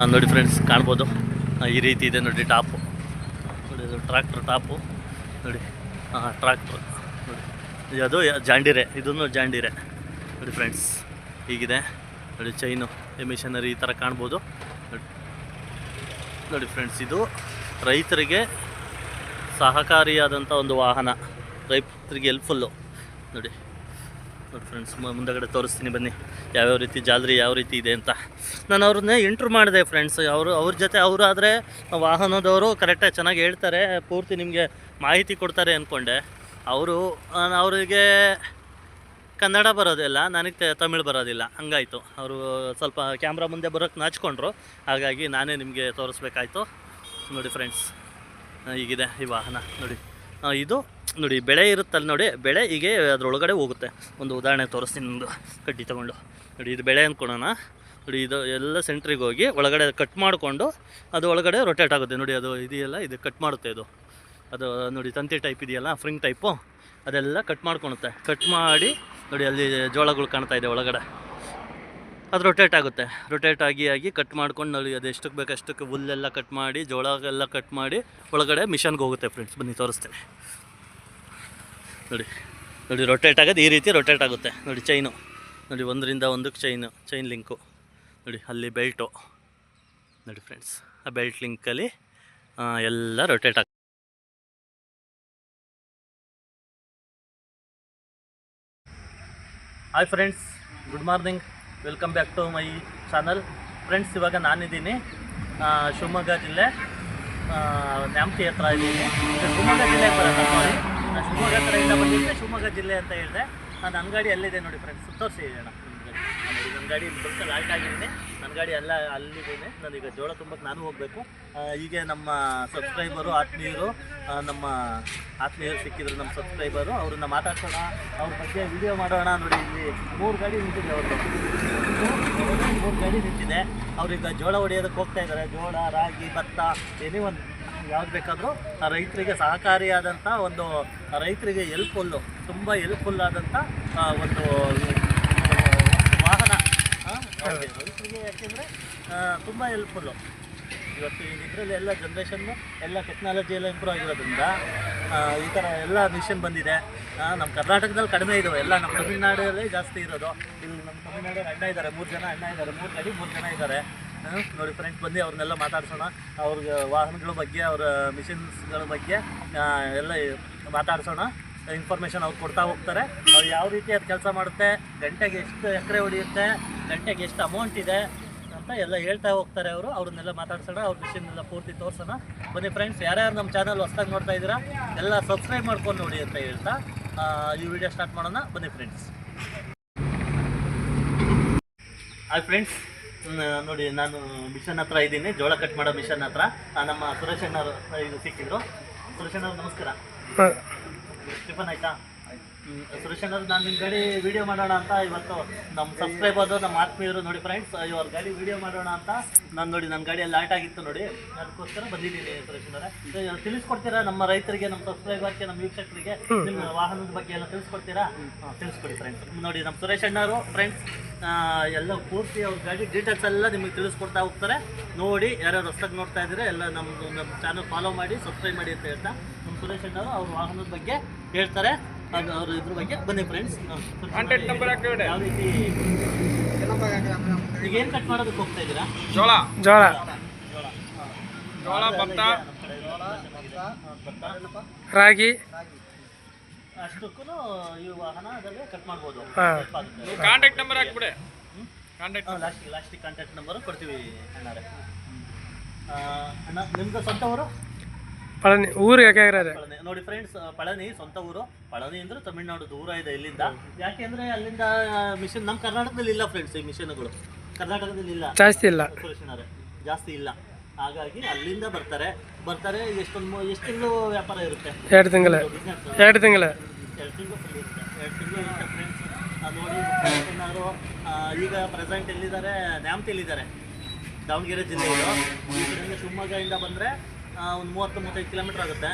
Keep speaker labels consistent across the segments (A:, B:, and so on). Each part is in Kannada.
A: ನೋಡಿ ಫ್ರೆಂಡ್ಸ್ ಕಾಣ್ಬೋದು. ಈ ರೀತಿ ಇದೆ ನೋಡಿ ಟಾಪು. ನೋಡಿ ಇದು ಟ್ರ್ಯಾಕ್ಟ್ರ್ ಟಾಪು. ನೋಡಿ ಹಾಂ ಟ್ರ್ಯಾಕ್ಟ್ರ್ ನೋಡಿ ಅದು ಜಾಂಡಿರೆ. ಇದೂ ಜಾಂಡಿರೆ. ನೋಡಿ ಫ್ರೆಂಡ್ಸ್ ಹೀಗಿದೆ. ನೋಡಿ ಚೈನು ಎಮಿಷನರಿ ಈ ಥರ ಕಾಣ್ಬೋದು. ನೋಡಿ ಫ್ರೆಂಡ್ಸ್ ಇದು ರೈತರಿಗೆ ಸಹಕಾರಿಯಾದಂಥ ಒಂದು ವಾಹನ. ರೈತರಿಗೆ ಹೆಲ್ಪ್ಫುಲ್ಲು ನೋಡಿ ನೋಡಿ ಫ್ರೆಂಡ್ಸ್ ಮುಂದಗಡೆ ತೋರಿಸ್ತೀನಿ ಬನ್ನಿ. ಯಾವ್ಯಾವ ರೀತಿ ಜಾಲರಿ ಯಾವ ರೀತಿ ಇದೆ ಅಂತ. ನಾನು ಅವ್ರನ್ನೇ ಇಂಟ್ರೂ ಮಾಡಿದೆ ಫ್ರೆಂಡ್ಸ್ ಅವರು, ಅವ್ರ ಜೊತೆ ಅವರಾದರೆ ವಾಹನದವರು ಕರೆಕ್ಟಾಗಿ ಚೆನ್ನಾಗಿ ಹೇಳ್ತಾರೆ, ಪೂರ್ತಿ ನಿಮಗೆ ಮಾಹಿತಿ ಕೊಡ್ತಾರೆ ಅಂದ್ಕೊಂಡೆ ಅವರು ಅವರಿಗೆ ಕನ್ನಡ ಬರೋದಿಲ್ಲ, ನನಗೆ ತಮಿಳು ಬರೋದಿಲ್ಲ. ಹಂಗಾಯಿತು. ಅವರು ಸ್ವಲ್ಪ ಕ್ಯಾಮ್ರಾ ಮುಂದೆ ಬರೋಕ್ಕೆ ನಾಚ್ಕೊಂಡ್ರು. ಹಾಗಾಗಿ ನಾನೇ ನಿಮಗೆ ತೋರಿಸ್ಬೇಕಾಯ್ತು. ನೋಡಿ ಫ್ರೆಂಡ್ಸ್ ಈಗಿದೆ ಈ ವಾಹನ. ನೋಡಿ. ಇದು ನೋಡಿ, ಬೆಳೆ ಇರುತ್ತಲ್ಲ ನೋಡಿ, ಬೆಳೆ ಹೀಗೆ ಅದರೊಳಗಡೆ ಹೋಗುತ್ತೆ. ಒಂದು ಉದಾಹರಣೆ ತೋರಿಸ್ತೀನಿ, ಒಂದು ಕಡ್ಡಿ ತೊಗೊಂಡು. ನೋಡಿ, ಇದು ಬೆಳೆ ಅಂದ್ಕೊಳೋಣ ನೋಡಿ, ಇದು ಎಲ್ಲ ಸೆಂಟ್ರಿಗೆ ಹೋಗಿ ಒಳಗಡೆ ಕಟ್ ಮಾಡಿಕೊಂಡು ಅದು ಒಳಗಡೆ ರೊಟೇಟ್ ಆಗುತ್ತೆ. ನೋಡಿ, ಅದು ಇದೆಯಲ್ಲ, ಇದು ಕಟ್ ಮಾಡುತ್ತೆ ಇದು. ಅದು ನೋಡಿ, ತಂತಿ ಟೈಪ್ ಇದೆಯಲ್ಲ ಫ್ರಿಂಗ್ ಟೈಪು ಅದೆಲ್ಲ ಕಟ್ ಮಾಡ್ಕೊಳುತ್ತೆ. ಕಟ್ ಮಾಡಿ, ನೋಡಿ, ಅಲ್ಲಿ ಜೋಳಗಳು ಕಾಣ್ತಾ ಇದೆ ಒಳಗಡೆ. ಅದು ರೊಟೇಟ್ ಆಗುತ್ತೆ. ರೊಟೇಟ್ ಆಗಿ ಆಗಿ ಕಟ್ ಮಾಡ್ಕೊಂಡು, ನೋಡಿ, ಅದು ಎಷ್ಟಕ್ಕೆ ಬೇಕು ಅಷ್ಟಕ್ಕೆ ಹುಲ್ಲೆಲ್ಲ ಕಟ್ ಮಾಡಿ ಜೋಳ ಎಲ್ಲ ಕಟ್ ಮಾಡಿ ಒಳಗಡೆ ಮಿಷನ್ಗೆ ಹೋಗುತ್ತೆ ಫ್ರೆಂಡ್ಸ್ ಬನ್ನಿ, ತೋರಿಸ್ತೇನೆ. ನೋಡಿ ನೋಡಿ ರೊಟೇಟ್ ಆಗೋದು ಈ ರೀತಿ ರೊಟೇಟ್ ಆಗುತ್ತೆ. ನೋಡಿ ಚೈನು ನೋಡಿ, ಒಂದರಿಂದ ಒಂದಕ್ಕೆ ಚೈನು ಚೈನ್ ಲಿಂಕು ನೋಡಿ, ಅಲ್ಲಿ ಬೆಲ್ಟು ನೋಡಿ ಫ್ರೆಂಡ್ಸ್ ಆ ಬೆಲ್ಟ್ ಲಿಂಕಲ್ಲಿ ಎಲ್ಲ ರೊಟೇಟ್ ಆಗುತ್ತೆ hi friends good morning welcome back to my channel friends ಇವಾಗ ನಾನಿದ್ದೀನಿ ಶಿವಮೊಗ್ಗ ಜಿಲ್ಲೆ ನ್ಯಾಮತಿ ಹತ್ರ ಇದ್ದೀನಿ. ಇದು ಶಿವಮೊಗ್ಗ ಜಿಲ್ಲೆಗೆ ಬರೋದು ಸಾರಿ ನಾನು ಶಿವಮೊಗ್ಗ ಕಡೆಯಿಂದ ಶಿವಮೊಗ್ಗ ಜಿಲ್ಲೆ ಅಂತ ಹೇಳಿದೆ. ನನ್ನ ಗಾಡಿ ಅಲ್ಲಿದೆ ನೋಡಿ ಫ್ರೆಂಡ್ಸ್ ತೋರಿಸಿ ಅಣ್ಣ ನನ್ನ ಗಾಡಿ ಬಂದು ಲಾಲ್ಟ್ ಆಗಿದ್ದೀನಿ. ನನ್ನ ಗಾಡಿ ಎಲ್ಲ ಅಲ್ಲಿದ್ದೇನೆ ನಾನೀಗ ಜೋಳ ತುಂಬಕ್ಕೆ ನಾನು ಹೋಗಬೇಕು. ಹೀಗೆ ನಮ್ಮ ಸಬ್ಸ್ಕ್ರೈಬರು ಆತ್ಮೀಯರು ನಮ್ಮ ಆತ್ಮೀಯರು ಸಿಕ್ಕಿದ್ರು ನಮ್ಮ ಸಬ್ಸ್ಕ್ರೈಬರು ಅವ್ರನ್ನ ಮಾತಾಡ್ಸೋಣ. ಅವ್ರ ಬಗ್ಗೆ ವಿಡಿಯೋ ಮಾಡೋಣ ನೋಡಿ ಇಲ್ಲಿ. ಮೂರು ಗಾಡಿ ನಿಂತಿದೆ ಅವ್ರದ್ದು. ಮೂರು ಗಾಡಿ ನಿಂತಿದೆ. ಅವ್ರೀಗ ಜೋಳ ಹೊಡೆಯೋದಕ್ಕೆ ಹೋಗ್ತಾ ಇದ್ದಾರೆ. ಜೋಳ, ರಾಗಿ, ಭತ್ತ ಎನಿ ಒಂದು ಯಾವ್ದು ಬೇಕಾದರೂ ರೈತರಿಗೆ ಸಹಕಾರಿಯಾದಂಥ ಒಂದು ರೈತರಿಗೆ ಹೆಲ್ಪ್ಫುಲ್ಲು ತುಂಬ ಹೆಲ್ಪ್ಫುಲ್ ಆದಂಥ ಒಂದು ವಾಹನ ರೈತರಿಗೆ ಯಾಕೆಂದರೆ ತುಂಬ ಹೆಲ್ಪ್ಫುಲ್ಲು ಇವತ್ತು ಇದರಲ್ಲಿ ಎಲ್ಲ ಜನ್ರೇಷನ್ನು ಎಲ್ಲ ಟೆಕ್ನಾಲಜಿ ಎಲ್ಲ ಇಂಪ್ರೂವ್ ಆಗಿರೋದ್ರಿಂದ ಈ ಥರ ಎಲ್ಲ ಮಿಷನ್ ಬಂದಿದೆ. ನಮ್ಮ ಕರ್ನಾಟಕದಲ್ಲಿ ಕಡಿಮೆ ಇದಾವೆ. ಎಲ್ಲ ನಮ್ಮ ತಮಿಳ್ನಾಡಲ್ಲೇ ಜಾಸ್ತಿ ಇರೋದು. ಇಲ್ಲಿ ನಮ್ಮ ತಮಿಳ್ನಾಡಲ್ಲಿ ಅಣ್ಣ ಇದ್ದಾರೆ, ಮೂರು ಜನ ಅಣ್ಣ ಇದ್ದಾರೆ, ಮೂರು, ಕಡೆ ಮೂರು ಜನ ಇದ್ದಾರೆ. ನೋಡಿ ಫ್ರೆಂಡ್ಸ್ ಬನ್ನಿ, ಅವ್ರನ್ನೆಲ್ಲ ಮಾತಾಡ್ಸೋಣ. ಅವ್ರಿಗೆ ವಾಹನಗಳ ಬಗ್ಗೆ, ಅವರ ಮಿಷಿನ್ಸ್ಗಳ ಬಗ್ಗೆ ಎಲ್ಲ ಮಾತಾಡ್ಸೋಣ. ಇನ್ಫಾರ್ಮೇಷನ್ ಅವ್ರು ಕೊಡ್ತಾ ಹೋಗ್ತಾರೆ. ಅವ್ರು ಯಾವ ರೀತಿ ಅದು ಕೆಲಸ ಮಾಡುತ್ತೆ, ಗಂಟೆಗೆ ಎಷ್ಟು ಎಕರೆ ಹೊಡೆಯುತ್ತೆ ಗಂಟೆಗೆ ಎಷ್ಟು ಅಮೌಂಟ್ ಇದೆ ಅಂತ ಎಲ್ಲ ಹೇಳ್ತಾ ಹೋಗ್ತಾರೆ ಅವರು. ಅವ್ರನ್ನೆಲ್ಲ ಮಾತಾಡ್ಸೋಣ, ಅವ್ರ ಮಿಷಿನ್ನೆಲ್ಲ ಪೂರ್ತಿ ತೋರಿಸೋಣ. ಬನ್ನಿ ಫ್ರೆಂಡ್ಸ್ ಯಾರ್ಯಾರು ನಮ್ಮ ಚಾನಲ್ ಹೊಸ್ದಾಗಿ ನೋಡ್ತಾ ಇದ್ದೀರಾ, ಎಲ್ಲ ಸಬ್ಸ್ಕ್ರೈಬ್ ಮಾಡ್ಕೊಂಡು ನೋಡಿ ಅಂತ ಹೇಳ್ತಾ ಈ ವಿಡಿಯೋ ಸ್ಟಾರ್ಟ್ ಮಾಡೋಣ. ಬನ್ನಿ ಫ್ರೆಂಡ್ಸ್ ಹಾಯ್ ಫ್ರೆಂಡ್ಸ್ ನೋಡಿ ನಾನು ಮಿಷನ್ ಹತ್ರ ಇದ್ದೀನಿ. ಜೋಳ ಕಟ್ ಮಾಡೋ ಮಿಷನ್ ಹತ್ರ. ನಮ್ಮ ಸುರೇಶ್ ಅಣ್ಣ ಇದು ಸಿಕ್ಕಿದ್ರು. ಸುರೇಶ್ ಅಣ್ಣ ನಮಸ್ಕಾರ. ಟಿಫನ್ ಆಯ್ತಾ? ಸುರೇಶ್ ನಾನು ನಿಮ್ಮ ಗಾಡಿ ವಿಡಿಯೋ ಮಾಡೋಣ ಅಂತ ಇವತ್ತು ನಮ್ಮ ಸಬ್ಸ್ಕ್ರೈಬರ್ದು ನಮ್ಮ ಆತ್ಮೀಯರು ನೋಡಿ ಫ್ರೆಂಡ್ಸ್ ಇವ್ರ ಗಾಡಿ ವಿಡಿಯೋ ಮಾಡೋಣ ಅಂತ ನಾನು ನೋಡಿ ನನ್ನ ಗಾಡಿಯಲ್ಲಿ ಲಾಟ್ ಆಗಿತ್ತು ನೋಡಿ. ಅದಕ್ಕೋಸ್ಕರ ಬಂದಿದ್ದೀನಿ ಸುರೇಶ್ ಅಣ್ಣವರೇ. ತಿಳಿಸ್ಕೊಡ್ತೀರಾ? ನಮ್ಮ ರೈತರಿಗೆ, ನಮ್ಮ ಸಬ್ಸ್ಕ್ರೈಬರ್ಗೆ ನಮ್ಮ ವೀಕ್ಷಕರಿಗೆ ನಿಮ್ಮ ವಾಹನದ ಬಗ್ಗೆ ಎಲ್ಲ ತಿಳಿಸ್ಕೊಡ್ತೀರಾ? ತಿಳಿಸ್ಕೊಡಿ ಫ್ರೆಂಡ್ಸ್ ನೋಡಿ ನಮ್ಮ ಸುರೇಶ್ ಅಣ್ಣವರು ಫ್ರೆಂಡ್ಸ್ ಎಲ್ಲ ಪೂರ್ತಿ ಅವ್ರ ಗಾಡಿ ಡೀಟೇಲ್ಸ್ ಎಲ್ಲ ನಿಮಗೆ ತಿಳಿಸ್ಕೊಡ್ತಾ ಹೋಗ್ತಾರೆ. ನೋಡಿ, ಯಾರ್ಯಾರು ಹೊಸ್ದಾಗಿ ನೋಡ್ತಾ ಇದ್ದೀರಾ, ಎಲ್ಲ ನಮ್ಮದು ನಮ್ಮ ಚಾನಲ್ ಫಾಲೋ ಮಾಡಿ ಸಬ್ಸ್ಕ್ರೈಬ್ ಮಾಡಿ ಅಂತ ಹೇಳ್ತಾ ನಮ್ಮ ಸುರೇಶ್ ಅಣ್ಣವರು ಅವ್ರ ವಾಹನದ ಬಗ್ಗೆ ಹೇಳ್ತಾರೆ. ಅದು ಅವ್ರ ಇದ್ರ ಬಗ್ಗೆ. ಬನ್ನಿ ಫ್ರೆಂಡ್ಸ್
B: ಕಾಂಟ್ಯಾಕ್ಟ್ ನಂಬರ್ ಹಾಕಿಬಿಡಿ.
A: ಯಾವ ರೀತಿ ಈಗ ಏನು ಕಟ್ ಮಾಡೋದಕ್ಕೆ ಹೋಗ್ತಾ ಇದ್ದೀರಾ?
B: ಜೋಳ.
C: ಜೋಳ.
A: ಜೋಳ
B: ಜೋಳ ಭತ್ತ.
C: ರಾಗಿ.
A: ಅಷ್ಟಕ್ಕೂ ಈ ವಾಹನದಲ್ಲಿ ಕಟ್ ಮಾಡ್ಬೋದು.
B: ಕಾಂಟ್ಯಾಕ್ಟ್ ನಂಬರ್ ಹಾಕ್ಬಿಡಿ. ಕಾಂಟ್ಯಾಕ್ಟ್
A: ಲಾಸ್ಟಿಗೆ ಲಾಸ್ಟಿಗೆ ಕಾಂಟ್ಯಾಕ್ಟ್ ನಂಬರ್ ಕೊಡ್ತೀವಿ ಅಣ್ಣಾರೆ. ಅಣ್ಣ ನಿಮ್ದು
C: ಪಳನಿ ಊರು ಯಾಕೆ ಇರೋದು
A: ಪಳನಿ. ನೋಡಿ ಫ್ರೆಂಡ್ಸ್ ಪಳನಿ ಸ್ವಂತ ಊರು. ಪಳನಿ ಅಂದ್ರೆ ತಮಿಳ್ನಾಡು ದೂರ ಇದೆ ಇಲ್ಲಿಂದ. ಯಾಕೆ ಅಂದ್ರೆ ಅಲ್ಲಿಂದ ಮಿಷನ್ ನಮ್ಮ ಕರ್ನಾಟಕದಲ್ಲಿ ಇಲ್ಲ ಫ್ರೆಂಡ್ಸ್ ಈ ಮಿಷನ್ಗಳು ಕರ್ನಾಟಕದಲ್ಲಿ ಇಲ್ಲ.
C: ಜಾಸ್ತಿ ಇಲ್ಲ.
A: ಜಾಸ್ತಿ ಇಲ್ಲ. ಹಾಗಾಗಿ ಅಲ್ಲಿಂದ ಬರ್ತಾರೆ. ಬರ್ತಾರೆ ಎಷ್ಟೊಂದು ಎಷ್ಟು ತಿಂಗಳು ವ್ಯಾಪಾರ ಇರುತ್ತೆ?
C: ಎರಡು ತಿಂಗಳ.
A: ಬಿಸ್ನೆಸ್
C: ಎರಡು ತಿಂಗಳ.
A: ಎರಡು ತಿಂಗಳು ಫುಲ್ ಇರುತ್ತೆ. ಎರಡು ತಿಂಗಳು ಇರುತ್ತೆ ಫ್ರೆಂಡ್ಸ್ ನೋಡಿ ಏನಾದ್ರು ಈಗ ಪ್ರೆಸೆಂಟ್ ಎಲ್ಲಿದ್ದಾರೆ? ನ್ಯಾಮತಿಯಲ್ಲಿದ್ದಾರೆ. ದಾವಣಗೆರೆ ಜಿಲ್ಲೆ ಇದು ಈ ಕಡೆಯಿಂದ ಶಿವಮೊಗ್ಗದಿಂದ ಬಂದರೆ ಒಂದು ಮೂವತ್ತು ಮೂವತ್ತೈದು ಕಿಲೋಮೀಟ್ರ್ ಆಗುತ್ತೆ.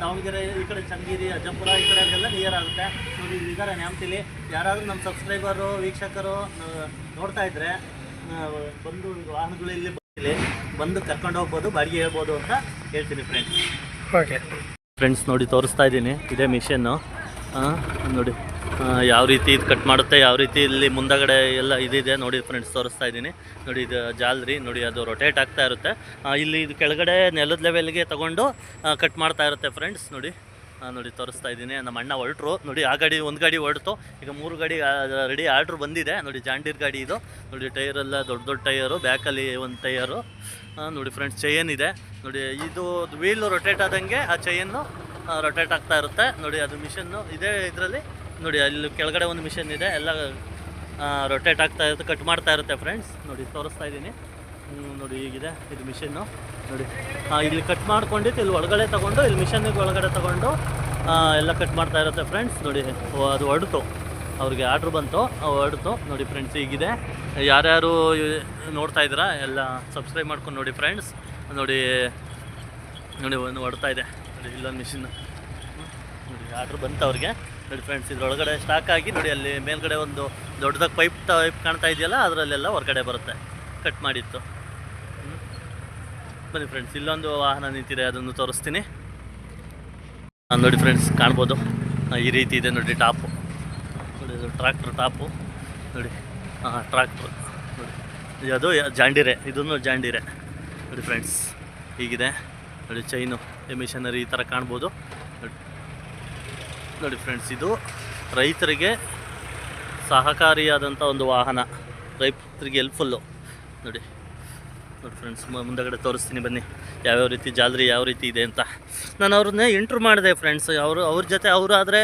A: ದಾವಣಗೆರೆ ಈ ಕಡೆ ಚನ್ನಗಿರಿ ಅಜ್ಜಪುರ ಈ ಕಡೆಗೆಲ್ಲ ನಿಯರ್ ಆಗುತ್ತೆ. ನೋಡಿ ಇಲ್ಲಿದ್ದಾರೆ ನ್ಯಾಮತಿಲಿ. ಯಾರಾದರೂ ನಮ್ಮ ಸಬ್ಸ್ಕ್ರೈಬರು ವೀಕ್ಷಕರು ನೋಡ್ತಾ ಇದ್ದರೆ ಬಂದು ವಾಹನಗಳು ಇಲ್ಲಿ ಬಂದು ಕರ್ಕೊಂಡು ಹೋಗ್ಬೋದು ಬಾಡಿಗೆ ಹೇಳ್ಬೋದು ಅಂತ ಹೇಳ್ತೀನಿ ಫ್ರೆಂಡ್ಸ್
C: ಓಕೆ
A: ಫ್ರೆಂಡ್ಸ್ ನೋಡಿ ತೋರಿಸ್ತಾ ಇದ್ದೀನಿ ಇದೇ ಮಿಷನ್ನು ನೋಡಿ. ಯಾವ ರೀತಿ ಇದು ಕಟ್ ಮಾಡುತ್ತೆ, ಯಾವ ರೀತಿ ಇಲ್ಲಿ ಮುಂದಗಡೆ ಎಲ್ಲ ಇದಿದೆ ನೋಡಿ ಫ್ರೆಂಡ್ಸ್ ತೋರಿಸ್ತಾ ಇದ್ದೀನಿ. ನೋಡಿ ಇದು ಜಾಲ್ರಿ, ನೋಡಿ ಅದು ರೊಟೇಟ್ ಆಗ್ತಾ ಇರುತ್ತೆ. ಇಲ್ಲಿ ಇದು ಕೆಳಗಡೆ ನೆಲದ ಲೆವೆಲ್ಗೆ ತಗೊಂಡು ಕಟ್ ಮಾಡ್ತಾ ಇರುತ್ತೆ ಫ್ರೆಂಡ್ಸ್ ನೋಡಿ. ನೋಡಿ ತೋರಿಸ್ತಾ ಇದ್ದೀನಿ. ನಮ್ಮ ಅಣ್ಣ ಹೊರಟ್ರು. ನೋಡಿ, ಆ ಗಾಡಿ ಒಂದು ಗಾಡಿ ಹೊರಡ್ತು ಈಗ ಮೂರು ಗಾಡಿ ರೆಡಿ ಆರ್ಡ್ರ್ ಬಂದಿದೆ. ನೋಡಿ, ಜಾಂಡೀರ್ ಗಾಡಿ ಇದು. ನೋಡಿ ಟೈರೆಲ್ಲ ದೊಡ್ಡ ದೊಡ್ಡ ಟೈರು ಬ್ಯಾಕಲ್ಲಿ ಒಂದು ಟೈರು ನೋಡಿ ಫ್ರೆಂಡ್ಸ್ ಚೈನ್ ಇದೆ. ನೋಡಿ, ಇದು ವೀಲು ರೊಟೇಟ್ ಆದಂಗೆ ಆ ಚೈನು ರೊಟೇಟ್ ಆಗ್ತಾ ಇರುತ್ತೆ. ನೋಡಿ, ಅದು ಮಿಷನ್ನು ಇದೇ ಇದರಲ್ಲಿ. ನೋಡಿ, ಅಲ್ಲಿ ಕೆಳಗಡೆ ಒಂದು ಮಿಷನ್ ಇದೆ. ಎಲ್ಲ ರೊಟೇಟ್ ಆಗ್ತಾ ಇರುತ್ತೆ ಕಟ್ ಮಾಡ್ತಾ ಇರುತ್ತೆ ಫ್ರೆಂಡ್ಸ್ ನೋಡಿ, ತೋರಿಸ್ತಾ ಇದ್ದೀನಿ. ನೋಡಿ, ಹೀಗಿದೆ. ಇದು ಮಿಷನ್ನು. ನೋಡಿ ಇಲ್ಲಿ ಕಟ್ ಮಾಡ್ಕೊಂಡಿತ್ತು ಇಲ್ಲಿ ಒಳಗಡೆ ತೊಗೊಂಡು, ಇಲ್ಲಿ ಮಿಷನ್ನಿಗೆ ಒಳಗಡೆ ತೊಗೊಂಡು ಎಲ್ಲ ಕಟ್ ಮಾಡ್ತಾ ಇರುತ್ತೆ ಫ್ರೆಂಡ್ಸ್ ನೋಡಿ ಅದು ಹೊಡ್ತು ಅವ್ರಿಗೆ ಆರ್ಡ್ರ್ ಬಂತು. ಹೊಡ್ತು ನೋಡಿ ಫ್ರೆಂಡ್ಸ್ ಈಗಿದೆ ಯಾರ್ಯಾರು ನೋಡ್ತಾ ಇದ್ದೀರಾ, ಎಲ್ಲ ಸಬ್ಸ್ಕ್ರೈಬ್ ಮಾಡ್ಕೊಂಡು ನೋಡಿ ಫ್ರೆಂಡ್ಸ್ ನೋಡಿ ನೋಡಿ, ಒಂದು ಹೊಡ್ತಾ ಇದೆ. ನೋಡಿ, ಇಲ್ಲೊಂದು ಮಿಷಿನ್. ನೋಡಿ ಆರ್ಡ್ರ್ ಬಂತು ಅವ್ರಿಗೆ. ನೋಡಿ ಫ್ರೆಂಡ್ಸ್ ಇದರೊಳಗಡೆ ಸ್ಟಾಕ್ ಆಗಿ ನೋಡಿ ಅಲ್ಲಿ ಮೇಲ್ಗಡೆ ಒಂದು ದೊಡ್ಡದಾಗಿ ಪೈಪ್ ಪೈಪ್ ಕಾಣ್ತಾ ಇದೆಯಲ್ಲ, ಅದರಲ್ಲೆಲ್ಲ ಹೊರಗಡೆ ಬರುತ್ತೆ. ಕಟ್ ಮಾಡಿತ್ತು. ಬನ್ನಿ ಫ್ರೆಂಡ್ಸ್ ಇಲ್ಲೊಂದು ವಾಹನ ನಿಂತಿದೆ ಅದನ್ನು ತೋರಿಸ್ತೀನಿ. ನೋಡಿ ಫ್ರೆಂಡ್ಸ್ ಕಾಣ್ಬೋದು. ಈ ರೀತಿ ಇದೆ ನೋಡಿ ಟಾಪು ನೋಡಿ ಇದು ಟ್ರಾಕ್ಟರ್ ಟಾಪು ನೋಡಿ ಹಾಂ ಟ್ರಾಕ್ಟ್ರ್ ನೋಡಿ, ಅದು ಜಾಂಡಿರೆ ಇದನ್ನು ಜಾಂಡಿರೆ. ನೋಡಿ ಫ್ರೆಂಡ್ಸ್ ಹೀಗಿದೆ. ನೋಡಿ ಚೈನು ಎಮಿಷನರಿ ಈ ಥರ ಕಾಣ್ಬೋದು. ನೋಡಿ. ನೋಡಿ ಫ್ರೆಂಡ್ಸ್ ಇದು ರೈತರಿಗೆ ಸಹಕಾರಿಯಾದಂಥ ಒಂದು ವಾಹನ. ರೈತರಿಗೆ ಹೆಲ್ಪ್ಫುಲ್ಲು ನೋಡಿ ನೋಡಿ ಫ್ರೆಂಡ್ಸ್ ಮುಂದಗಡೆ ತೋರಿಸ್ತೀನಿ ಬನ್ನಿ. ಯಾವ್ಯಾವ ರೀತಿ ಜಾಲರಿ ಯಾವ ರೀತಿ ಇದೆ ಅಂತ. ನಾನು ಅವ್ರನ್ನೇ ಇಂಟ್ರೂ ಮಾಡಿದೆ ಫ್ರೆಂಡ್ಸ್ ಅವರು, ಅವ್ರ ಜೊತೆ ಅವರು ಆದರೆ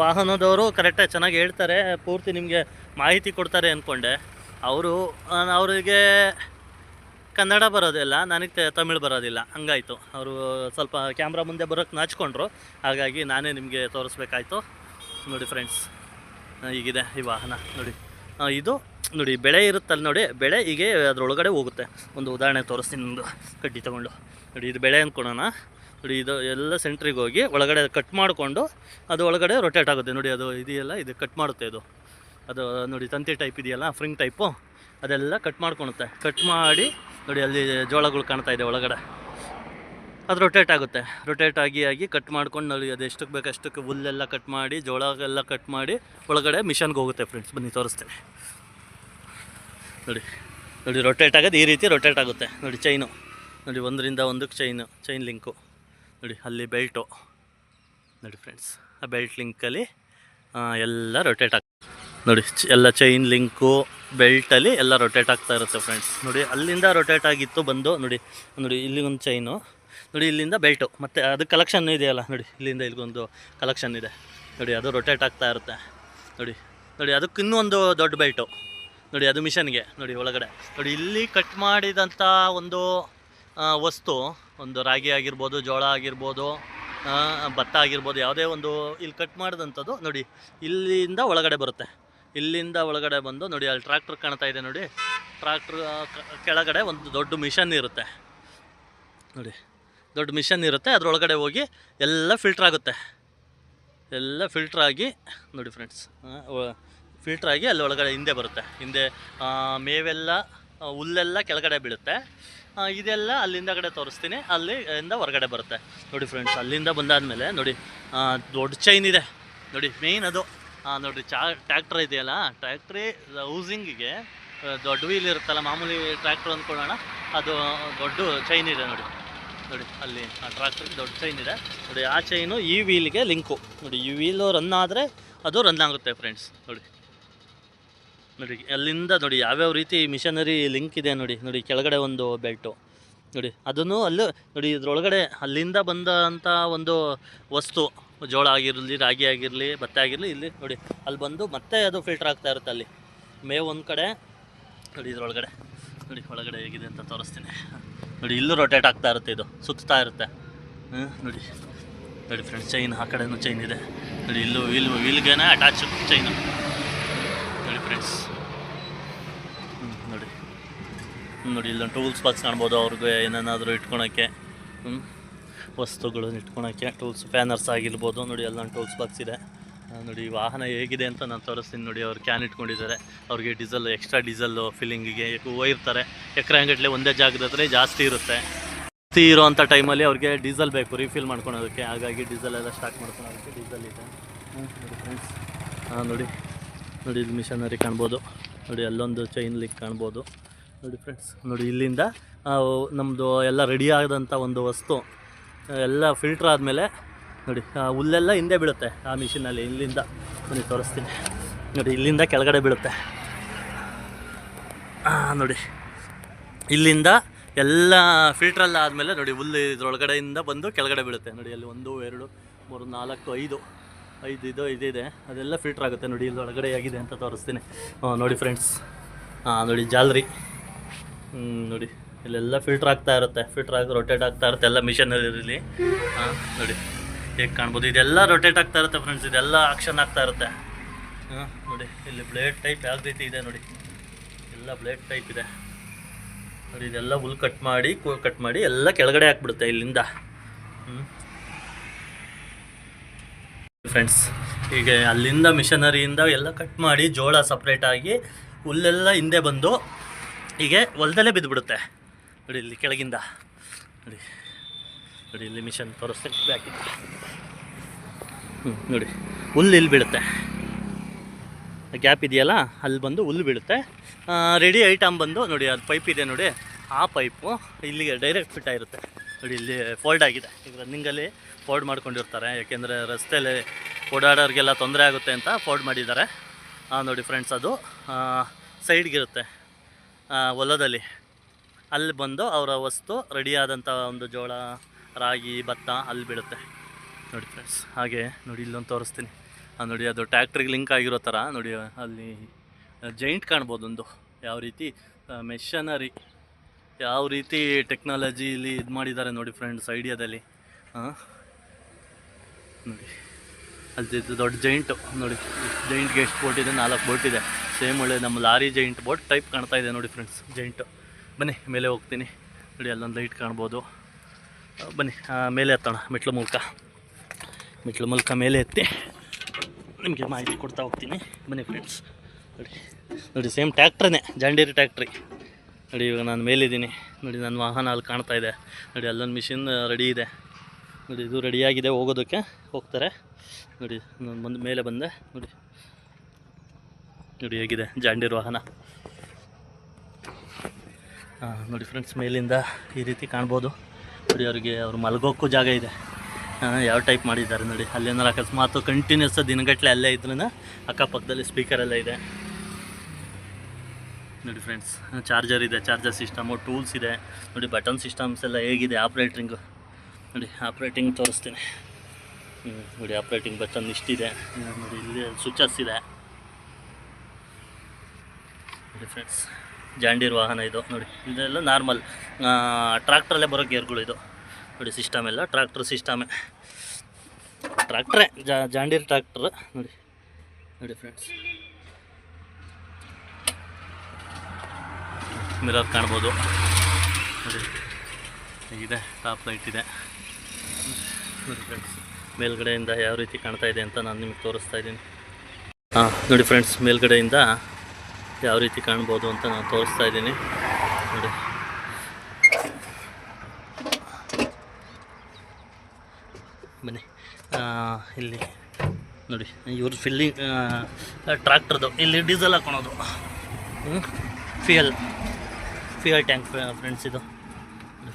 A: ವಾಹನದವರು ಕರೆಕ್ಟಾಗಿ ಚೆನ್ನಾಗಿ ಹೇಳ್ತಾರೆ, ಪೂರ್ತಿ ನಿಮಗೆ ಮಾಹಿತಿ ಕೊಡ್ತಾರೆ ಅಂದ್ಕೊಂಡೆ ಅವರು, ಅವರಿಗೆ ಕನ್ನಡ ಬರೋದಿಲ್ಲ, ನನಗೆ ತಮಿಳು ಬರೋದಿಲ್ಲ, ಹಂಗಾಯಿತು. ಅವರು ಸ್ವಲ್ಪ ಕ್ಯಾಮ್ರಾ ಮುಂದೆ ಬರೋಕ್ಕೆ ನಾಚಿಕೊಂಡ್ರು, ಹಾಗಾಗಿ ನಾನೇ ನಿಮಗೆ ತೋರಿಸ್ಬೇಕಾಯ್ತು. ನೋಡಿ ಫ್ರೆಂಡ್ಸ್ ಈಗಿದೆ ಈ ವಾಹನ, ನೋಡಿ. ಇದು, ನೋಡಿ, ಬೆಳೆ ಇರುತ್ತಲ್ಲ ನೋಡಿ, ಬೆಳೆ ಹೀಗೆ ಅದರೊಳಗಡೆ ಹೋಗುತ್ತೆ. ಒಂದು ಉದಾಹರಣೆ ತೋರಿಸ್ತೀನಿ ಒಂದು ಕಡ್ಡಿ ತೊಗೊಂಡು. ನೋಡಿ, ಇದು ಬೆಳೆ ಅಂದ್ಕೊಳೋಣ ನೋಡಿ, ಇದು ಎಲ್ಲ ಸೆಂಟ್ರಿಗೆ ಹೋಗಿ ಒಳಗಡೆ ಕಟ್ ಮಾಡಿಕೊಂಡು, ಅದು ಒಳಗಡೆ ರೊಟೇಟ್ ಆಗುತ್ತೆ. ನೋಡಿ, ಅದು ಇದೆಯಲ್ಲ, ಇದು ಕಟ್ ಮಾಡುತ್ತೆ ಇದು. ಅದು, ನೋಡಿ, ತಂತಿ ಟೈಪ್ ಇದೆಯಲ್ಲ ಫ್ರಿಂಗ್ ಟೈಪು ಅದೆಲ್ಲ ಕಟ್ ಮಾಡ್ಕೊಳುತ್ತೆ ಕಟ್ ಮಾಡಿ, ನೋಡಿ ಅಲ್ಲಿ ಜೋಳಗಳು ಕಾಣ್ತಾ ಇದೆ ಒಳಗಡೆ. ಅದು ರೊಟೇಟ್ ಆಗುತ್ತೆ. ರೊಟೇಟ್ ಆಗಿ ಆಗಿ ಕಟ್ ಮಾಡ್ಕೊಂಡು ನೋಡಿ ಅದು ಎಷ್ಟಕ್ಕೆ ಬೇಕು ಅಷ್ಟಕ್ಕೆ ಹುಲ್ಲೆಲ್ಲ ಕಟ್ ಮಾಡಿ ಜೋಳಗೆಲ್ಲ ಕಟ್ ಮಾಡಿ ಒಳಗಡೆ ಮಿಷನ್ಗೆ ಹೋಗುತ್ತೆ ಫ್ರೆಂಡ್ಸ್ ಬನ್ನಿ, ತೋರಿಸ್ತೇನೆ. ನೋಡಿ ನೋಡಿ ರೊಟೇಟ್ ಆಗೋದು ಈ ರೀತಿ ರೊಟೇಟ್ ಆಗುತ್ತೆ. ನೋಡಿ ಚೈನು ನೋಡಿ, ಒಂದರಿಂದ ಒಂದಕ್ಕೆ ಚೈನು ಚೈನ್ ಲಿಂಕು ನೋಡಿ, ಅಲ್ಲಿ ಬೆಲ್ಟು ನೋಡಿ ಫ್ರೆಂಡ್ಸ್ ಆ ಬೆಲ್ಟ್ ಲಿಂಕಲ್ಲಿ ಎಲ್ಲ ರೊಟೇಟ್ ಆಗ ನೋಡಿ, ಎಲ್ಲ ಚೈನ್ ಲಿಂಕು ಬೆಲ್ಟಲ್ಲಿ ಎಲ್ಲ ರೊಟೇಟ್ ಆಗ್ತಾ ಇರುತ್ತೆ ಫ್ರೆಂಡ್ಸ್ ನೋಡಿ, ಅಲ್ಲಿಂದ ರೊಟೇಟ್ ಆಗಿತ್ತು, ಬಂದು, ನೋಡಿ ನೋಡಿ, ಇಲ್ಲಿ ಒಂದು ಚೈನು ನೋಡಿ, ಇಲ್ಲಿಂದ ಬೆಲ್ಟು. ಮತ್ತು ಅದು ಕಲೆಕ್ಷನ್ ಇದೆಯಲ್ಲ, ನೋಡಿ, ಇಲ್ಲಿಂದ ಇಲ್ಲಿಗೊಂದು ಕಲೆಕ್ಷನ್ ಇದೆ. ನೋಡಿ, ಅದು ರೊಟೇಟ್ ಆಗ್ತಾ ಇರುತ್ತೆ. ನೋಡಿ ನೋಡಿ, ಅದಕ್ಕೆ ಇನ್ನೊಂದು ದೊಡ್ಡ ಬೆಲ್ಟು. ನೋಡಿ, ಅದು ಮಿಷನ್ಗೆ ನೋಡಿ, ಒಳಗಡೆ. ನೋಡಿ, ಇಲ್ಲಿ ಕಟ್ ಮಾಡಿದಂಥ ಒಂದು ವಸ್ತು, ಒಂದು ರಾಗಿ ಆಗಿರ್ಬೋದು, ಜೋಳ ಆಗಿರ್ಬೋದು ಭತ್ತ ಆಗಿರ್ಬೋದು, ಯಾವುದೇ ಒಂದು ಇಲ್ಲಿ ಕಟ್ ಮಾಡಿದಂಥದ್ದು, ನೋಡಿ, ಇಲ್ಲಿಂದ ಒಳಗಡೆ ಬರುತ್ತೆ. ಇಲ್ಲಿಂದ ಒಳಗಡೆ ಬಂದು ನೋಡಿ, ಅಲ್ಲಿ ಟ್ರಾಕ್ಟರ್ ಕಾಣ್ತಾ ಇದೆ ನೋಡಿ. ಟ್ರ್ಯಾಕ್ಟ್ರ್ ಕೆಳಗಡೆ ಒಂದು ದೊಡ್ಡ ಮಿಷನ್ ಇರುತ್ತೆ. ನೋಡಿ, ದೊಡ್ಡ ಮಿಷನ್ ಇರುತ್ತೆ. ಅದರೊಳಗಡೆ ಹೋಗಿ ಎಲ್ಲ ಫಿಲ್ಟ್ರ್ ಆಗುತ್ತೆ. ಎಲ್ಲ ಫಿಲ್ಟ್ರ್ ಆಗಿ, ನೋಡಿ ಫ್ರೆಂಡ್ಸ್ ಫಿಲ್ಟ್ರ್ ಆಗಿ ಅಲ್ಲಿ ಒಳಗಡೆ ಹಿಂದೆ ಬರುತ್ತೆ. ಹಿಂದೆ ಮೇವೆಲ್ಲ ಹುಲ್ಲೆಲ್ಲ ಕೆಳಗಡೆ ಬೀಳುತ್ತೆ. ಇದೆಲ್ಲ ಅಲ್ಲಿಂದ ಕಡೆ ತೋರಿಸ್ತೀನಿ. ಅಲ್ಲಿಂದ ಹೊರಗಡೆ ಬರುತ್ತೆ. ನೋಡಿ ಫ್ರೆಂಡ್ಸ್ ಅಲ್ಲಿಂದ ಬಂದಾದಮೇಲೆ ನೋಡಿ ದೊಡ್ಡ ಚೈನ್ ಇದೆ. ನೋಡಿ ಮೇಯ್ನ್ ಅದು. ನೋಡಿರಿ ಚಾ ಟ್ಯಾಕ್ಟ್ರ್ ಇದೆಯಲ್ಲ ಟ್ಯಾಕ್ಟ್ರಿ ಹೌಸಿಂಗಿಗೆ ದೊಡ್ಡ ವೀಲ್ ಇರುತ್ತಲ್ಲ, ಮಾಮೂಲಿ ಟ್ರ್ಯಾಕ್ಟ್ರ್ ಅಂದ್ಕೊಳ್ಳೋಣ, ಅದು ದೊಡ್ಡ ಚೈನ್ ಇದೆ ನೋಡಿ. ನೋಡಿ, ಅಲ್ಲಿ, ಆ ಟ್ರ್ಯಾಕ್ಟ್ರಿಗೆ ದೊಡ್ಡ ಚೈನ್ ಇದೆ. ನೋಡಿ, ಆ ಚೈನು ಈ ವೀಲ್ಗೆ ಲಿಂಕು ನೋಡಿ, ಈ ವೀಲು ರನ್ ಆದರೆ ಅದು ರನ್ ಆಗುತ್ತೆ ಫ್ರೆಂಡ್ಸ್ ನೋಡಿ. ನೋಡಿ, ಅಲ್ಲಿಂದ ನೋಡಿ, ಯಾವ್ಯಾವ ರೀತಿ ಮಿಷನರಿ ಲಿಂಕ್ ಇದೆ ನೋಡಿ ನೋಡಿ, ಕೆಳಗಡೆ ಒಂದು ಬೆಲ್ಟು ನೋಡಿ, ಅದನ್ನು ಅಲ್ಲೂ, ನೋಡಿ, ಇದ್ರೊಳಗಡೆ ಅಲ್ಲಿಂದ ಬಂದಂಥ ಒಂದು ವಸ್ತು. ಜೋಳ ಆಗಿರಲಿ ರಾಗಿ ಆಗಿರಲಿ ಭತ್ತ ಆಗಿರಲಿ ಇಲ್ಲಿ ನೋಡಿ ಅಲ್ಲಿ ಬಂದು ಮತ್ತೆ ಅದು ಫಿಲ್ಟರ್ ಆಗ್ತಾ ಇರುತ್ತೆ ಅಲ್ಲಿ. ಮೇವು ಒಂದು ಕಡೆ ನೋಡಿ ಇದ್ರೊಳಗಡೆ ನೋಡಿ ಒಳಗಡೆ ಹೇಗಿದೆ ಅಂತ ತೋರಿಸ್ತೀನಿ. ನೋಡಿ ಇಲ್ಲೂ ರೊಟೇಟ್ ಆಗ್ತಾ ಇರುತ್ತೆ ಇದು ಸುತ್ತಾ ಇರುತ್ತೆ. ನೋಡಿ ನೋಡಿ ಫ್ರೆಂಡ್ಸ್ ಚೈನ್ ಆ ಕಡೆನೂ ಚೈನ್ ಇದೆ. ನೋಡಿ ಇಲ್ಲೂ ವೀಲ್ ವೀಲ್ಗೇನೆ ಅಟ್ಯಾಚ್ ಚೈನು ನೋಡಿ ಫ್ರೆಂಡ್ಸ್ ನೋಡಿ. ಹ್ಮ್, ನೋಡಿ ಇಲ್ಲೊಂದು ಟೂಲ್ಸ್ ಬಾಕ್ಸ್ ಕಾಣ್ಬೋದು ಅವ್ರಿಗೆ ಏನೇನಾದರೂ ಇಟ್ಕೊಳಕ್ಕೆ. ಹ್ಮ್, ವಸ್ತುಗಳನ್ನ ಇಟ್ಕೊಳಕ್ಕೆ ಟೂಲ್ಸ್ ಪ್ಯಾನರ್ಸ್ ಆಗಿರ್ಬೋದು. ನೋಡಿ, ಎಲ್ಲ ಟೂಲ್ಸ್ ಬಾಕ್ಸ್ ಇದೆ. ನೋಡಿ, ವಾಹನ ಹೇಗಿದೆ ಅಂತ ನಾನು ತೋರಿಸ್ತೀನಿ ನೋಡಿ, ಅವ್ರು ಕ್ಯಾನ್ ಇಟ್ಕೊಂಡಿದ್ದಾರೆ. ಅವ್ರಿಗೆ ಡೀಸೆಲ್ ಎಕ್ಸ್ಟ್ರಾ ಡೀಸೆಲ್ಲು ಫಿಲ್ಲಿಂಗಿಗೆ ಒಯ್ಯಿರ್ತಾರೆ ಎಕರೆಗಟ್ಟಲೆ ಒಂದೇ ಜಾಗದ ಜಾಸ್ತಿ ಇರುತ್ತೆ. ಜಾಸ್ತಿ ಇರೋವಂಥ ಟೈಮಲ್ಲಿ ಅವ್ರಿಗೆ ಡೀಸೆಲ್ ಬೇಕು ರೀಫಿಲ್ ಮಾಡ್ಕೊಳೋದಕ್ಕೆ. ಹಾಗಾಗಿ ಡೀಸೆಲ್ ಎಲ್ಲ ಸ್ಟಾರ್ಟ್ ಮಾಡ್ಕೊಳೋದಕ್ಕೆ ಡೀಸೆಲ್ ಇದೆ. ನೋಡಿ ಫ್ರೆಂಡ್ಸ್ ಹಾಂ ನೋಡಿ ನೋಡಿ, ಇಲ್ಲಿ ಮಿಷನರಿ ಕಾಣ್ಬೋದು. ನೋಡಿ, ಅಲ್ಲೊಂದು ಚೈನ್ ಲಿಕ್ ಕಾಣ್ಬೋದು. ನೋಡಿ ಫ್ರೆಂಡ್ಸ್ ನೋಡಿ, ಇಲ್ಲಿಂದ ನಮ್ಮದು ಎಲ್ಲ ರೆಡಿ ಆದಂಥ ಒಂದು ವಸ್ತು. ಎಲ್ಲ ಫಿಲ್ಟ್ರ್ ಆದಮೇಲೆ ನೋಡಿ ಹುಲ್ಲೆಲ್ಲ ಹಿಂದೆ ಬೀಳುತ್ತೆ ಆ ಮಿಷಿನಲ್ಲಿ ಇಲ್ಲಿಂದ. ನೋಡಿ ತೋರಿಸ್ತೀನಿ. ನೋಡಿ, ಇಲ್ಲಿಂದ ಕೆಳಗಡೆ ಬೀಳುತ್ತೆ. ನೋಡಿ. ಇಲ್ಲಿಂದ ಎಲ್ಲ ಫಿಲ್ಟ್ರೆಲ್ಲ ಆದಮೇಲೆ ನೋಡಿ, ಹುಲ್ಲು ಇದ್ರೊಳಗಡೆಯಿಂದ ಬಂದು ಕೆಳಗಡೆ ಬೀಳುತ್ತೆ. ನೋಡಿ, ಅಲ್ಲಿ ಒಂದು, ಎರಡು, ಮೂರು, ನಾಲ್ಕು, ಐದು. ಐದು ಇದು ಇದಿದೆ ಅದೆಲ್ಲ ಫಿಲ್ಟ್ರ್ ಆಗುತ್ತೆ. ನೋಡಿ, ಇಲ್ಲಿ ಒಳಗಡೆ ಆಗಿದೆ ಅಂತ ತೋರಿಸ್ತೀನಿ. ನೋಡಿ ಫ್ರೆಂಡ್ಸ್ ಹಾಂ ನೋಡಿ, ಜಾಲರಿ. ನೋಡಿ. ಇಲ್ಲೆಲ್ಲ ಫಿಲ್ಟರ್ ಆಗ್ತಾ ಇರುತ್ತೆ. ಫಿಲ್ಟರ್ ಆಗಿ ರೊಟೇಟ್ ಆಗ್ತಾ ಇರುತ್ತೆ ಎಲ್ಲ ಮಿಷನರಿಲಿ ಹಾಂ, ನೋಡಿ. ಹೇಗೆ ಕಾಣ್ಬೋದು? ಇದೆಲ್ಲ ರೊಟೇಟ್ ಆಗ್ತಾ ಇರುತ್ತೆ ಫ್ರೆಂಡ್ಸ್ ಇದೆಲ್ಲ ಆಕ್ಷನ್ ಆಗ್ತಾ ಇರುತ್ತೆ. ಹಾಂ, ನೋಡಿ. ಇಲ್ಲಿ ಬ್ಲೇಡ್ ಟೈಪ್ ಯಾವ ರೀತಿ ಇದೆ ನೋಡಿ. ಎಲ್ಲ ಬ್ಲೇಡ್ ಟೈಪ್ ಇದೆ. ನೋಡಿ, ಇದೆಲ್ಲ ಹುಲ್ ಕಟ್ ಮಾಡಿ ಕಟ್ ಮಾಡಿ ಎಲ್ಲ ಕೆಳಗಡೆ ಹಾಕ್ಬಿಡುತ್ತೆ ಇಲ್ಲಿಂದ. ಫ್ರೆಂಡ್ಸ್ ಈಗ ಅಲ್ಲಿಂದ ಮಿಷನರಿಯಿಂದ ಎಲ್ಲ ಕಟ್ ಮಾಡಿ ಜೋಳ ಸಪ್ರೇಟಾಗಿ ಹುಲ್ಲೆಲ್ಲ ಹಿಂದೆ ಬಂದು ಹೀಗೆ ಹೊಲದಲ್ಲೇ ಬಿದ್ದುಬಿಡುತ್ತೆ ನೋಡಿ ಇಲ್ಲಿ ಕೆಳಗಿಂದ. ನೋಡಿ ನೋಡಿ ಇಲ್ಲಿ ಮಿಷನ್ ತೋರಿಸ್ತೀನಿ. ಬ್ಯಾಕ್ ಹ್ಞೂ ನೋಡಿ, ಹುಲ್ಲು ಇಲ್ಲಿ ಬೀಳುತ್ತೆ. ಗ್ಯಾಪ್ ಇದೆಯಲ್ಲ, ಅಲ್ಲಿ ಬಂದು ಹುಲ್ಲು ಬೀಳುತ್ತೆ. ರೆಡಿ ಐಟಮ್ ಬಂದು, ನೋಡಿ ಅದು ಪೈಪ್ ಇದೆ ನೋಡಿ. ಆ ಪೈಪು ಇಲ್ಲಿಗೆ ಡೈರೆಕ್ಟ್ ಫಿಟ್ ಆಗಿರುತ್ತೆ. ನೋಡಿ, ಇಲ್ಲಿ ಫೋಲ್ಡ್ ಆಗಿದೆ. ಈಗ ರನ್ನಿಂಗಲ್ಲಿ ಫೋಲ್ಡ್ ಮಾಡ್ಕೊಂಡಿರ್ತಾರೆ. ಯಾಕೆಂದರೆ ರಸ್ತೆಯಲ್ಲಿ ಓಡಾಡೋರಿಗೆಲ್ಲ ತೊಂದರೆ ಆಗುತ್ತೆ ಅಂತ ಫೋಲ್ಡ್ ಮಾಡಿದ್ದಾರೆ. ನೋಡಿ ಫ್ರೆಂಡ್ಸ್ ಅದು ಸೈಡ್ಗಿರುತ್ತೆ ಹೊಲದಲ್ಲಿ. ಅಲ್ಲಿ ಬಂದು ಅವರ ವಸ್ತು ರೆಡಿಯಾದಂಥ ಒಂದು ಜೋಳ, ರಾಗಿ, ಭತ್ತ ಅಲ್ಲಿ ಬೀಳುತ್ತೆ. ನೋಡಿ ಫ್ರೆಂಡ್ಸ್ ಹಾಗೆ ನೋಡಿ ಇಲ್ಲೊಂದು ತೋರಿಸ್ತೀನಿ. ನೋಡಿ ಅದು ಟ್ಯಾಕ್ಟ್ರಿಗೆ ಲಿಂಕ್ ಆಗಿರೋ ಥರ ನೋಡಿ ಅಲ್ಲಿ ಜೈಂಟ್ ಕಾಣ್ಬೋದು ಒಂದು. ಯಾವ ರೀತಿ ಮೆಷನರಿ ಯಾವ ರೀತಿ ಟೆಕ್ನಾಲಜಿಲಿ ಇದು ಮಾಡಿದ್ದಾರೆ ನೋಡಿ ಫ್ರೆಂಡ್ಸ್ ಐಡಿಯಾದಲ್ಲಿ ನೋಡಿ. ಅಲ್ಲಿ ದೊಡ್ಡ ಜೈಂಟು ನೋಡಿ ಜೈಂಟ್ಗೆ ಎಷ್ಟು ಬೋಟ್ ಇದೆ, ನಾಲ್ಕು ಬೋಟ್ ಇದೆ. ಸೇಮ್ ಒಳ್ಳೆ ನಮ್ಮ ಲಾರಿ ಜೈಂಟ್ ಬೋಟ್ ಟೈಪ್ ಕಾಣ್ತಾ ಇದೆ ನೋಡಿ ಫ್ರೆಂಡ್ಸ್ ಜೈಂಟು ಬನ್ನಿ, ಮೇಲೆ ಹೋಗ್ತೀನಿ. ನೋಡಿ, ಅಲ್ಲೊಂದು ಲೈಟ್ ಕಾಣ್ಬೋದು. ಬನ್ನಿ ಮೇಲೆ ಹತ್ತೋಣ ಮೆಟ್ಲು ಮೂಲಕ. ಮೆಟ್ಲು ಮೂಲಕ ಮೇಲೆ ಎತ್ತಿ ನಿಮಗೆ ಮಾಹಿತಿ ಕೊಡ್ತಾ ಹೋಗ್ತೀನಿ. ಬನ್ನಿ ಫ್ರೆಂಡ್ಸ್ ನೋಡಿ ನೋಡಿ ಸೇಮ್ ಟ್ಯಾಕ್ಟ್ರೇ ಜಾಂಡೇರಿ ಟ್ಯಾಕ್ಟ್ರಿ ನೋಡಿ, ಇವಾಗ ನಾನು ಮೇಲಿದ್ದೀನಿ. ನೋಡಿ ನನ್ನ ವಾಹನ ಅಲ್ಲಿ ಕಾಣ್ತಾ ಇದೆ. ನೋಡಿ, ಅಲ್ಲೊಂದು ಮಿಷಿನ್ ರೆಡಿ ಇದೆ. ನೋಡಿ, ಇದು ರೆಡಿಯಾಗಿದೆ ಹೋಗೋದಕ್ಕೆ. ಹೋಗ್ತಾರೆ. ನೋಡಿ, ನಾನು ಬಂದು, ಮೇಲೆ ಬಂದೆ. ನೋಡಿ. ನೋಡಿ, ಹೇಗಿದೆ ಜಾಂಡೀರ್ ವಾಹನ. ನೋಡಿ ಫ್ರೆಂಡ್ಸ್ ಮೇಲಿಂದ ಈ ರೀತಿ ಕಾಣ್ಬೋದು. ನೋಡಿ, ಅವರಿಗೆ ಅವ್ರು ಮಲಗೋಕ್ಕೂ ಜಾಗ ಇದೆ. ಯಾವ ಟೈಪ್ ಮಾಡಿದ್ದಾರೆ ನೋಡಿ. ಅಲ್ಲೇನಾರು ಅಕಸ್ಮಾತ್ ಕಂಟಿನ್ಯೂಸ್ ದಿನಗಟ್ಟಲೆ ಅಲ್ಲೇ ಇದ್ರೂ ಅಕ್ಕಪಕ್ಕದಲ್ಲಿ ಸ್ಪೀಕರ್ ಎಲ್ಲ ಇದೆ. ನೋಡಿ ಫ್ರೆಂಡ್ಸ್ ಚಾರ್ಜರ್ ಇದೆ ಚಾರ್ಜರ್ ಸಿಸ್ಟಮು ಟೂಲ್ಸ್ ಇದೆ. ನೋಡಿ ಬಟನ್ ಸಿಸ್ಟಮ್ಸ್ ಎಲ್ಲ ಹೇಗಿದೆ ಆಪ್ರೇಟ್ರಿಂಗು ನೋಡಿ ಆಪ್ರೇಟಿಂಗ್ ತೋರಿಸ್ತೀನಿ. ನೋಡಿ ಆಪ್ರೇಟಿಂಗ್ ಬಟನ್ ಇಷ್ಟಿದೆ. ನೋಡಿ, ಇಲ್ಲಿ ಸ್ವಿಚಸ್ ಇದೆ. ನೋಡಿ ಫ್ರೆಂಡ್ಸ್ ಜಾಂಡೀರ್ ವಾಹನ ಇದು. ನೋಡಿ, ಇದೆಲ್ಲ ನಾರ್ಮಲ್ ಟ್ರ್ಯಾಕ್ಟ್ರಲ್ಲೇ ಬರೋ ಗೇರ್ಗಳು ಇದು. ನೋಡಿ ಸಿಸ್ಟಮ್ ಎಲ್ಲ ಟ್ರ್ಯಾಕ್ಟ್ರ್ ಸಿಸ್ಟಮೇ ಟ್ರ್ಯಾಕ್ಟ್ರೇ ಜಾಂಡೀರ್ ಟ್ರ್ಯಾಕ್ಟ್ರ್ ನೋಡಿ ನೋಡಿ ಫ್ರೆಂಡ್ಸ್ ಮಿರರ್ ಕಾಣ್ಬೋದು. ನೋಡಿ, ಇದೆ ಟಾಪ್ ಲೈಟ್ ಇದೆ. ನೋಡಿ ಫ್ರೆಂಡ್ಸ್ ಮೇಲ್ಗಡೆಯಿಂದ ಯಾವ ರೀತಿ ಕಾಣ್ತಾ ಇದೆ ಅಂತ ನಾನು ನಿಮಗೆ ತೋರಿಸ್ತಾ ಇದ್ದೀನಿ. ಹಾಂ ನೋಡಿ ಫ್ರೆಂಡ್ಸ್ ಮೇಲ್ಗಡೆಯಿಂದ ಯಾವ ರೀತಿ ಕಾಣ್ಬೋದು ಅಂತ ನಾನು ತೋರಿಸ್ತಾ ಇದ್ದೀನಿ. ನೋಡಿ. ಬನ್ನಿ. ಇಲ್ಲಿ ನೋಡಿ, ಇವ್ರ ಫಿಲ್ಲಿಂಗ್ ಟ್ರಾಕ್ಟರ್ದು ಇಲ್ಲಿ ಡೀಸೆಲ್ ಹಾಕೊಳೋದು. ಫಿಯಲ್ ಫಿಯಲ್ ಟ್ಯಾಂಕ್ ಫ್ರೆಂಡ್ಸ್ ಇದು.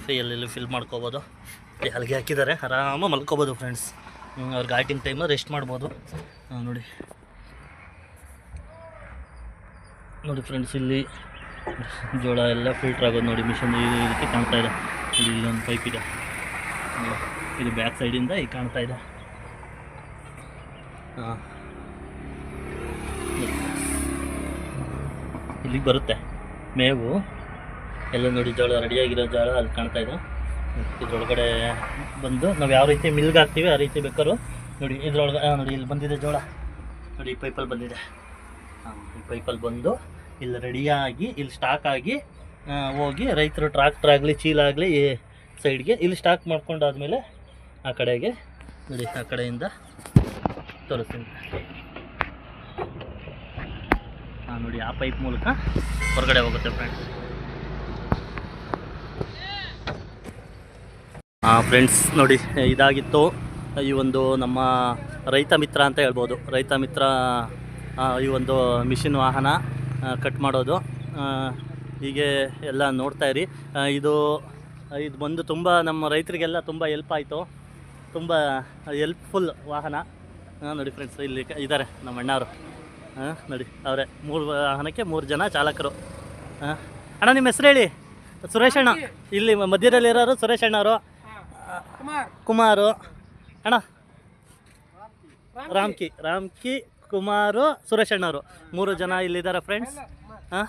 A: ಫಿಯಲ್ ಇಲ್ಲಿ ಫಿಲ್ ಮಾಡ್ಕೋಬೋದು. ಅಲ್ಲಿಗೆ ಹಾಕಿದ್ದಾರೆ. ಆರಾಮ ಮಲ್ಕೋಬೋದು ಫ್ರೆಂಡ್ಸ್ ಅವ್ರ ಆಟಿಂಗ್ ಟೈಮ್ ರೆಸ್ಟ್ ಮಾಡ್ಬೋದು. ನೋಡಿ. ನೋಡಿ ಫ್ರೆಂಡ್ಸ್ ಇಲ್ಲಿ ಜೋಳ ಎಲ್ಲ ಫಿಲ್ಟರ್ ಆಗೋದು ನೋಡಿ ಮಿಷನ್ ಈ ರೀತಿ ಕಾಣ್ತಾ ಇದೆ. ಇಲ್ಲಿ ಇಲ್ಲೊಂದು ಪೈಪ್ ಇದೆ. ಇದು ಬ್ಯಾಕ್ ಸೈಡಿಂದ ಈಗ ಕಾಣ್ತಾ ಇದೆ. ಹಾಂ. ಇಲ್ಲಿಗೆ ಬರುತ್ತೆ. ಮೇವು. ಎಲ್ಲ ನೋಡಿ ಜೋಳ ರೆಡಿಯಾಗಿರೋ ಜೋಳ ಅಲ್ಲಿ ಕಾಣ್ತಾ ಇದೆ. ಇದ್ರೊಳಗಡೆ ಬಂದು ನಾವು ಯಾವ ರೀತಿ ಮಿಲ್ಗೆ ಹಾಕ್ತೀವಿ ಆ ರೀತಿ ಬೇಕಾದ್ರು ನೋಡಿ ಇದ್ರೊಳಗೆ ನೋಡಿ ಇಲ್ಲಿ ಬಂದಿದೆ ಜೋಳ. ನೋಡಿ ಈ ಪೈಪಲ್ಲಿ ಬಂದಿದೆ. ಹಾಂ ಈ ಪೈಪಲ್ಲಿ ಬಂದು ಇಲ್ಲಿ ರೆಡಿಯಾಗಿ ಇಲ್ಲಿ ಸ್ಟಾಕ್ ಆಗಿ ಹೋಗಿ ರೈತರು ಟ್ರಾಕ್ಟರ್ ಆಗಲಿ, ಚೀಲ ಆಗಲಿ ಸೈಡ್ಗೆ ಇಲ್ಲಿ ಸ್ಟಾಕ್ ಮಾಡ್ಕೊಂಡಾದ್ಮೇಲೆ ಆ ಕಡೆಗೆ ನೋಡಿ, ಆ ಕಡೆಯಿಂದ ತೋರಿಸ್ತೀನಿ. ಹಾಂ ನೋಡಿ, ಆ ಪೈಪ್ ಮೂಲಕ ಹೊರಗಡೆ ಹೋಗುತ್ತೆ ಫ್ರೆಂಡ್ಸ್ ಹಾಂ ಫ್ರೆಂಡ್ಸ್ ನೋಡಿ, ಇದಾಗಿತ್ತು ಈ ಒಂದು ನಮ್ಮ ರೈತ ಮಿತ್ರ ಅಂತ ಹೇಳ್ಬೋದು. ರೈತ ಮಿತ್ರ ಈ ಒಂದು ಮಿಷಿನ್ ವಾಹನ. ಕಟ್ ಮಾಡೋದು. ಹೀಗೆ ಎಲ್ಲ ನೋಡ್ತಾ ಇರಿ. ಇದು ಇದು ಬಂದು ತುಂಬ ನಮ್ಮ ರೈತರಿಗೆಲ್ಲ ತುಂಬ ಹೆಲ್ಪ್ ಆಯಿತು. ತುಂಬ ಹೆಲ್ಪ್ಫುಲ್ ವಾಹನ. ಹಾಂ ನೋಡಿ ಫ್ರೆಂಡ್ಸ್ ಇಲ್ಲಿ ಇದ್ದಾರೆ ನಮ್ಮ ಅಣ್ಣವರು. ಹಾಂ ನೋಡಿ ಅವರೇ ಮೂರು ವಾಹನಕ್ಕೆ ಮೂರು ಜನ ಚಾಲಕರು. ಹಾಂ ಅಣ್ಣ ನಿಮ್ಮ ಹೆಸರು ಹೇಳಿ? ಸುರೇಶ್ ಅಣ್ಣ. ಇಲ್ಲಿ ಮಧ್ಯದಲ್ಲಿ ಇರೋರು ಸುರೇಶ್ ಅಣ್ಣವರು ಕುಮಾರು. ಅಣ್ಣ. ರಾಮ್ಕಿ ರಾಮ್ಕಿ. ಕುಮಾರು, ಸುರೇಶ್ ಅಣ್ಣವರು. ಮೂರು ಜನ ಇಲ್ಲಿದ್ದಾರೆ ಫ್ರೆಂಡ್ಸ್ ಹಾಂ?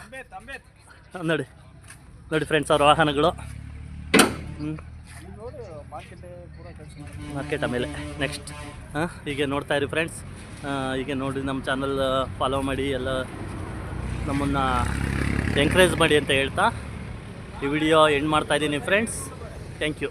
A: ನೋಡಿ ನೋಡಿ ಫ್ರೆಂಡ್ಸ್ ಅವ್ರ ವಾಹನಗಳು. ಮಾರ್ಕೆಟ್ ಆಮೇಲೆ ನೆಕ್ಸ್ಟ್ ಹಾಂ? ಹೀಗೆ ನೋಡ್ತಾ ಇರಿ ಫ್ರೆಂಡ್ಸ್ ಹೀಗೆ ನೋಡಿ ನಮ್ಮ ಚಾನಲ್ ಫಾಲೋ ಮಾಡಿ, ಎಲ್ಲ ನಮ್ಮನ್ನು ಎಂಕರೇಜ್ ಮಾಡಿ ಅಂತ ಹೇಳ್ತಾ ಈ ವಿಡಿಯೋ ಎಂಡ್ ಮಾಡ್ತಾ ಇದ್ದೀನಿ ಫ್ರೆಂಡ್ಸ್ ಥ್ಯಾಂಕ್ ಯು